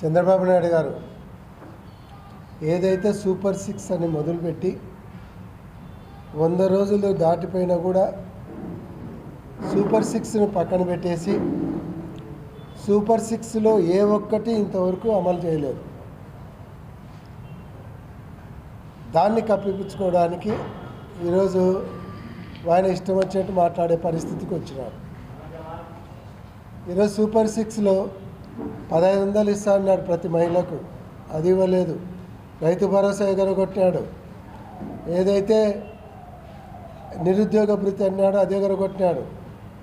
చంద్రబాబు నాయుడు గారు ఏదైతే super six అని మొదలుపెట్టి వంద రోజులు దాటిపోయినా కూడా సూపర్ సిక్స్ను పక్కన పెట్టేసి సూపర్ సిక్స్లో ఏ ఒక్కటి ఇంతవరకు అమలు చేయలేదు. దాన్ని కప్పిపుచ్చుకోవడానికి ఈరోజు ఆయన ఇష్టం వచ్చినట్టు మాట్లాడే పరిస్థితికి వచ్చినారు. ఈరోజు సూపర్ సిక్స్లో పదహైదు వందలు ఇస్తా అన్నాడు ప్రతి మహిళకు. అది ఇవ్వలేదు. రైతు భరోసా ఎగరగొట్టాడు ఏదైతే నిరుద్యోగ భృతి అన్నాడో అది ఎగరగొట్టినాడు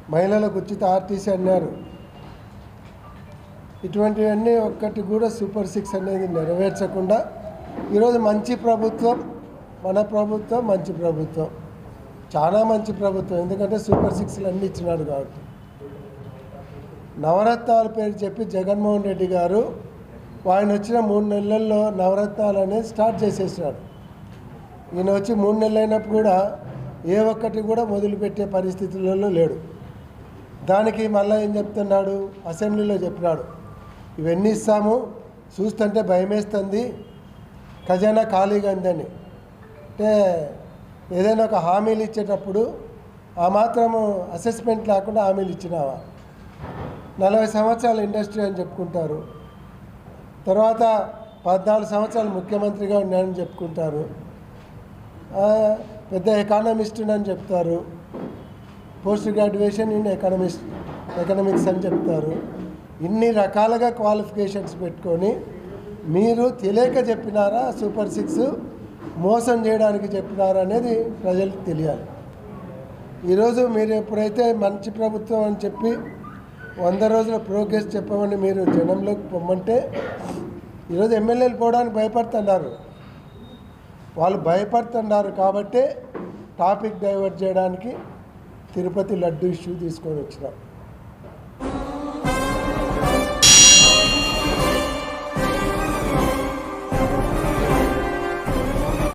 మహిళలకు ఉచిత ఆర్టీసీ అన్నారు. ఇటువంటివన్నీ ఒక్కటి కూడా సూపర్ సిక్స్ అనేది నెరవేర్చకుండా ఈరోజు మంచి ప్రభుత్వం మన ప్రభుత్వం మంచి ప్రభుత్వం. చాలా మంచి ప్రభుత్వం. ఎందుకంటే సూపర్ సిక్స్లు అన్నీ ఇచ్చినాడు కాబట్టి. నవరత్నాల పేరు చెప్పి జగన్మోహన్ రెడ్డి గారు ఆయన వచ్చిన మూడు నెలల్లో నవరత్నాలు అనేది స్టార్ట్ చేసేసినాడు. ఈయన వచ్చి మూడు నెలలు అయినప్పుడు కూడా ఏ ఒక్కటి కూడా మొదలుపెట్టే పరిస్థితులలో లేడు. దానికి మళ్ళీ ఏం చెప్తున్నాడు? అసెంబ్లీలో చెప్పినాడు. ఇవన్నీ ఇస్తాము చూస్తుంటే భయమేస్తుంది. ఖజానా ఖాళీగా ఉందని. అంటే ఏదైనా ఒక హామీలు ఇచ్చేటప్పుడు ఆ మాత్రము అసెస్మెంట్ లేకుండా హామీలు ఇచ్చినావా? నలభై సంవత్సరాల ఇండస్ట్రీ అని చెప్పుకుంటారు. తర్వాత పద్నాలుగు సంవత్సరాలు ముఖ్యమంత్రిగా ఉన్నానని చెప్పుకుంటారు. పెద్ద ఎకానమిస్ట్ అని చెప్తారు. Post graduation in economist economics అని చెప్తారు. ఇన్ని రకాలుగా క్వాలిఫికేషన్స్ పెట్టుకొని మీరు తెలియక చెప్పినారా సూపర్ సిక్స్ మోసం చేయడానికి చెప్పినారా అనేది ప్రజలకు తెలియాలి. ఈరోజు మీరు ఎప్పుడైతే మంచి ప్రభుత్వం అని చెప్పి వంద రోజుల ప్రోగ్రెస్ చెప్పమని మీరు జనంలోకి పొమ్మంటే ఈరోజు ఎమ్మెల్యేలు పోవడానికి భయపడుతున్నారు. వాళ్ళు భయపడుతున్నారు కాబట్టే టాపిక్ డైవర్ట్ చేయడానికి తిరుపతి లడ్డు ఇష్యూ తీసుకొని వచ్చినాం.